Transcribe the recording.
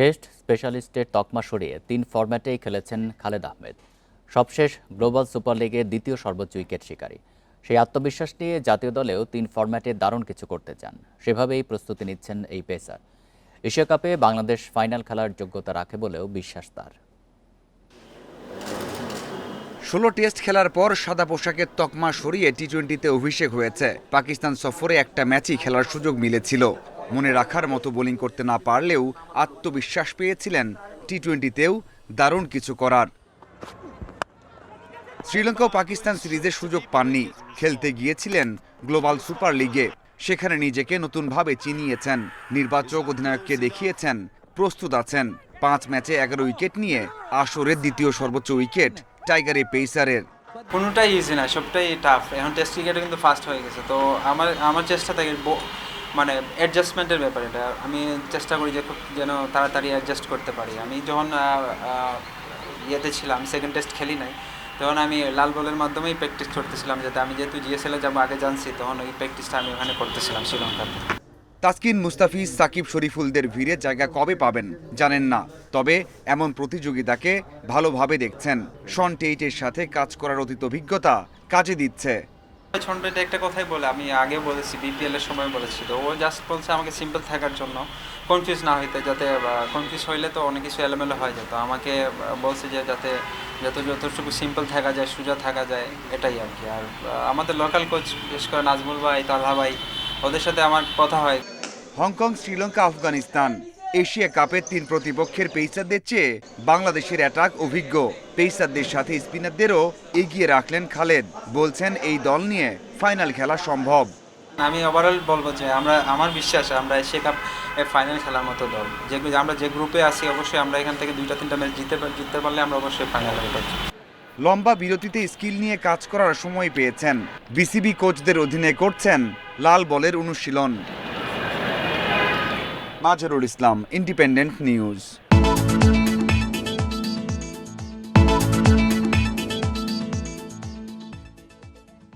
Test স্পেশালিস্টের তকমা সরিয়ে তিন ফরম্যাটেই খেলেছেন খালেদ আহমেদ। সবশেষ গ্লোবাল সুপার লিগের দ্বিতীয় সর্বোচ্চ উইকেট শিকারী। সেই আত্মবিশ্বাস নিয়ে জাতীয় দলেও তিন ফরম্যাটে দারুণ কিছু করতে চান। সেভাবেই প্রস্তুতি নিচ্ছেন এই পেসার। এশিয়া কাপে বাংলাদেশ ফাইনাল খেলার যোগ্যতা রাখে বলেও বিশ্বাস তার। ষোলো টেস্ট খেলার পর সাদা পোশাকের তকমা সরিয়ে টি টোয়েন্টিতে অভিষেক হয়েছে। পাকিস্তান সফরে একটা ম্যাচই খেলার সুযোগ মিলেছিল। মনে রাখার মতো বোলিং করতে না পারলেও আত্মবিশ্বাস পেয়েছিলেন টি টোয়েন্টিতেও দারুণ কিছু করার। শ্রীলঙ্কা ও পাকিস্তান সিরিজে সুযোগ পাননি। খেলতে গিয়েছিলেন গ্লোবাল সুপার লিগে। সেখানে নিজেকে নতুনভাবে চিনিয়েছেন। নির্বাচক অধিনায়ককে দেখিয়েছেন, প্রস্তুত আছেন। পাঁচ ম্যাচে এগারো উইকেট নিয়ে আসরের দ্বিতীয় সর্বোচ্চ উইকেট টাইগারে পেসারের। কোনোটাই ইজি না, সবটাই টাফ এখন টেস্ট ক্রিকেটে কিন্তু ফাস্ট হয়ে গেছে। তো আমার আমার চেষ্টা থাকে মানে অ্যাডজাস্টমেন্টের ব্যাপার এটা। আমি চেষ্টা করি যে খুব যেন তাড়াতাড়ি অ্যাডজাস্ট করতে পারি। আমি যখন ইয়েতে ছিলাম সেকেন্ড টেস্ট খেলি নাই, তখন আমি লাল বলের মাধ্যমেই প্র্যাকটিস করতেছিলাম যাতে আমি যেহেতু জিএসএলে যাব, আগে জানছি, তখন ওই প্র্যাকটিসটা আমি ওখানে করতেছিলাম শ্রীলঙ্কাতে। তাসকিন মুস্তাফিজ, সাকিব শরীফুলদের ভিড়ে জায়গা কবে পাবেন জানেন না, তবে এমন প্রতিযোগিতাকে ভালোভাবে দেখছেন। শন টেইটের সাথে কাজ করার অতীত অভিজ্ঞতা কাজে দিচ্ছে। ছন্ডটা একটা কথাই বলে, আমি আগে বলেছি বিপিএল এর সময় বলেছি, তো ও জাস্ট বলছে আমাকে সিম্পল থাকার জন্য কনফিউজ না হইতে, যাতে কনফিউজ হইলে তো অনেক কিছু এলোমেলো হয়ে যেত। আমাকে বলছে যে যাতে, যত, যতটুকু সিম্পল থাকা যায়, সোজা থাকা যায়, এটাই আর কি। আর আমাদের লোকাল কোচ বিশেষ করে নাজমুল ভাই, তালহা ভাই, ওদের সাথে আমার কথা হয়। হংকং, শ্রীলঙ্কা, আফগানিস্তান। এশিয়া কাপের তিন প্রতিপক্ষের পেসারদের চেয়ে বাংলাদেশের অ্যাটাক অভিজ্ঞ। পেসারদের সাথে স্পিনারদেরও এগিয়ে রাখলেন খালেদ। বলছেন এই দল নিয়ে ফাইনাল খেলা সম্ভব। আমি ওভারঅল বলব যে আমরা আমার বিশ্বাস আমরা এশিয়া কাপ ফাইনাল খেলার মতো দল। যে আমরা যে গ্রুপে আছি অবশ্যই আমরা এখান থেকে দুইটা তিনটা ম্যাচ জিতে জিততে পারলে আমরা অবশ্যই ফাইনালে উঠবো লম্বা বিরতিতে স্কিল নিয়ে কাজ করার সময় পেয়েছেন। বিসিবি কোচদের অধীনে করছেন লাল বলের অনুশীলন। Mazharul Islam independent news